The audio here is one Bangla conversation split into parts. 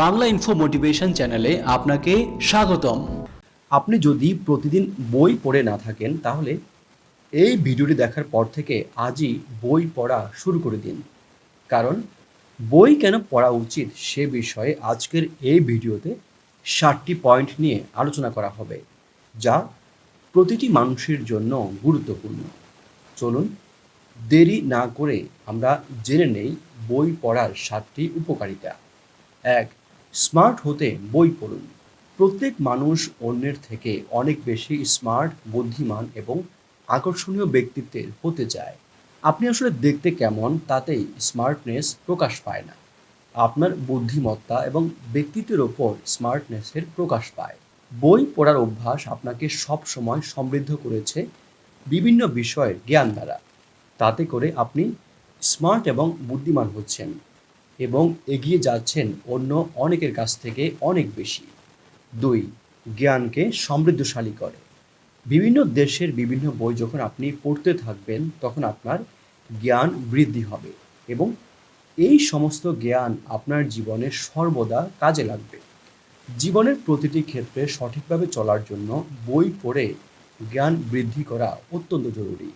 বাংলা ইনফো মোটিভেশন চ্যানেলে আপনাকে স্বাগতম। আপনি যদি প্রতিদিন বই পড়ে না থাকেন, তাহলে এই ভিডিওটি দেখার পর থেকে আজই বই পড়া শুরু করে দিন। কারণ বই কেন পড়া উচিত সে বিষয়ে আজকের এই ভিডিওতে ষাটটি পয়েন্ট নিয়ে আলোচনা করা হবে, যা প্রতিটি মানুষের জন্য গুরুত্বপূর্ণ। চলুন, দেরি না করে আমরা জেনে নেই বই পড়ার সাতটি উপকারিতা। এক স্মার্ট হতে বই পড়ুন। প্রত্যেক মানুষ অন্যের থেকে অনেক বেশি স্মার্ট, বুদ্ধিমান এবং আকর্ষণীয় ব্যক্তিত্বের হতে চায়। আপনি আসলে দেখতে কেমন তাতেই স্মার্টনেস প্রকাশ পায় না। আপনার বুদ্ধিমত্তা এবং ব্যক্তিত্বের ওপর স্মার্টনেসের প্রকাশ পায়। বই পড়ার অভ্যাস আপনাকে সব সময় সমৃদ্ধ করেছে বিভিন্ন বিষয়ের জ্ঞান দ্বারা। তাতে করে আপনি স্মার্ট এবং বুদ্ধিমান হচ্ছেন। এবং এগিয়ে যাচ্ছেন অন্য অনেকের কাছ থেকে অনেক বেশি। দুই, জ্ঞানকে সমৃদ্ধশালী করে। বিভিন্ন দেশের বিভিন্ন বই যখন আপনি পড়তে থাকবেন, তখন আপনার জ্ঞান বৃদ্ধি হবে এবং এই সমস্ত জ্ঞান আপনার জীবনে সর্বদা কাজে লাগবে। জীবনের প্রতিটি ক্ষেত্রে সঠিকভাবে চলার জন্য বই পড়ে জ্ঞান বৃদ্ধি করা অত্যন্ত জরুরি।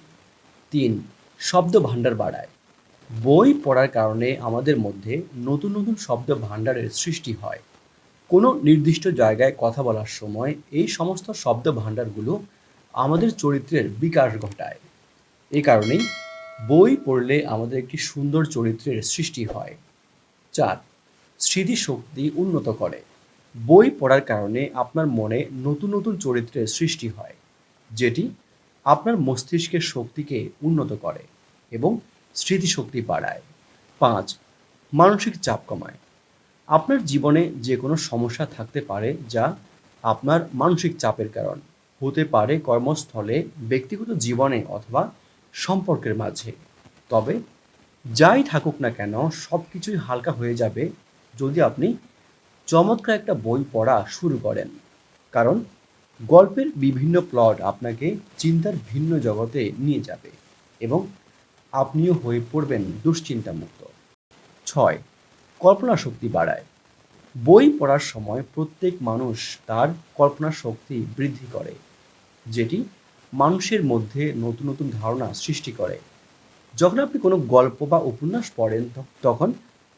তিন শব্দ ভাণ্ডার বাড়ায়। বই পড়ার কারণে আমাদের মধ্যে নতুন নতুন শব্দ ভাণ্ডারের সৃষ্টি হয়। কোনো নির্দিষ্ট জায়গায় কথা বলার সময় এই সমস্ত শব্দ ভাণ্ডারগুলো আমাদের চরিত্রের বিকাশ ঘটায়। এই কারণেই বই পড়লে আমাদের একটি সুন্দর চরিত্রের সৃষ্টি হয়। চার, স্মৃতিশক্তি উন্নত করে। বই পড়ার কারণে আপনার মনে নতুন নতুন চরিত্রের সৃষ্টি হয়, যেটি আপনার মস্তিষ্কের শক্তিকে উন্নত করে এবং স্মৃতিশক্তি বাড়ায়। পাঁচ, মানসিক চাপ কমায়। আপনার জীবনে যে কোনো সমস্যা থাকতে পারে যা আপনার মানসিক চাপের কারণ। হতে পারে কর্মস্থলে, ব্যক্তিগত জীবনে অথবা সম্পর্কের মাঝে। তবে যাই থাকুক না কেন সব কিছুই হালকা হয়ে যাবে যদি আপনি চমৎকার একটা বই পড়া শুরু করেন। কারণ গল্পের বিভিন্ন প্লট আপনাকে চিন্তার ভিন্ন জগতে নিয়ে যাবে এবং আপনিও হয়ে পড়বেন দুশ্চিন্তামুক্ত। ছয় কল্পনা শক্তি বাড়ায়। বই পড়ার সময় প্রত্যেক মানুষ তার কল্পনা শক্তি বৃদ্ধি করে, যেটি মানুষের মধ্যে নতুন নতুন ধারণা সৃষ্টি করে। যখন আপনি কোনো গল্প বা উপন্যাস পড়েন তখন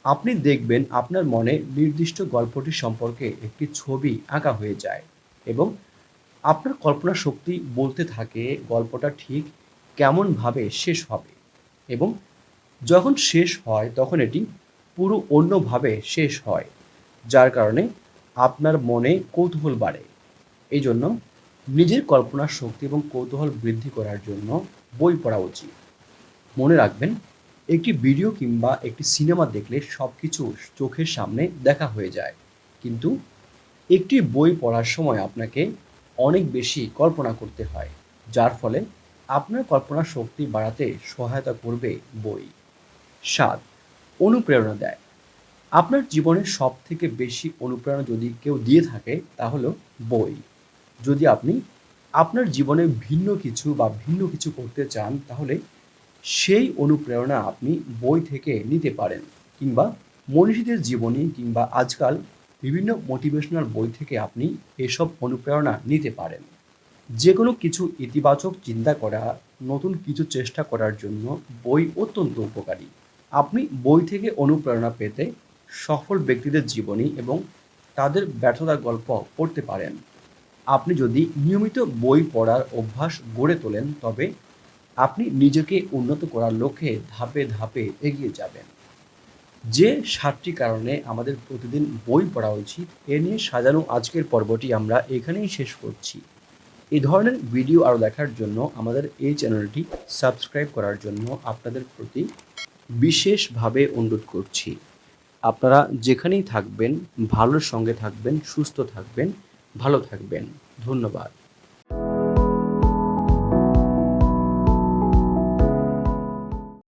আপনি দেখবেন আপনার মনে নির্দিষ্ট গল্পটি সম্পর্কে একটি ছবি আঁকা হয়ে যায় এবং আপনার কল্পনা শক্তি বলতে থাকে গল্পটা ঠিক কেমনভাবে শেষ হবে। এবং যখন শেষ হয়, তখন এটি পুরো অন্যভাবে শেষ হয়, যার কারণে আপনার মনে কৌতূহল বাড়ে। এই জন্য নিজের কল্পনার শক্তি এবং কৌতূহল বৃদ্ধি করার জন্য বই পড়া উচিত। মনে রাখবেন, একটি ভিডিও কিংবা একটি সিনেমা দেখলে সব কিছু চোখের সামনে দেখা হয়ে যায়। কিন্তু একটি বই পড়ার সময় আপনাকে অনেক বেশি কল্পনা করতে হয়, যার ফলে আপনার কল্পনা শক্তি বাড়াতে সহায়তা করবে বই। সাত, অনুপ্রেরণা দেয়। আপনার জীবনের সব থেকে বেশি অনুপ্রেরণা যদি কেউ দিয়ে থাকে, তা হলো বই। যদি আপনি আপনার জীবনে ভিন্ন কিছু বা ভিন্ন কিছু করতে চান, তাহলে সেই অনুপ্রেরণা আপনি বই থেকে নিতে পারেন কিংবা মনীষীদের জীবনী কিংবা আজকাল বিভিন্ন মোটিভেশনাল বই থেকে আপনি এসব অনুপ্রেরণা নিতে পারেন। যে কোনো কিছু ইতিবাচক চিন্তা করা, নতুন কিছু চেষ্টা করার জন্য বই অত্যন্ত উপকারী। আপনি বই থেকে অনুপ্রেরণা পেতে সফল ব্যক্তিদের জীবনী এবং তাদের ব্যর্থতার গল্প পড়তে পারেন। আপনি যদি নিয়মিত বই পড়ার অভ্যাস গড়ে তোলেন, তবে আপনি নিজেকে উন্নত করার লক্ষ্যে ধাপে ধাপে এগিয়ে যাবেন। যে সাতটি কারণে আমাদের প্রতিদিন বই পড়া উচিত, এ নিয়ে সাজানো আজকের পর্বটি আমরা এখানেই শেষ করছি। এই ধরনের ভিডিও আরও দেখার জন্য আমাদের এই চ্যানেলটি সাবস্ক্রাইব করার জন্য আপনাদের প্রতি বিশেষভাবে অনুরোধ করছি। আপনারা যেখানেই থাকবেন, ভালোর সঙ্গে থাকবেন, সুস্থ থাকবেন, ভালো থাকবেন। ধন্যবাদ।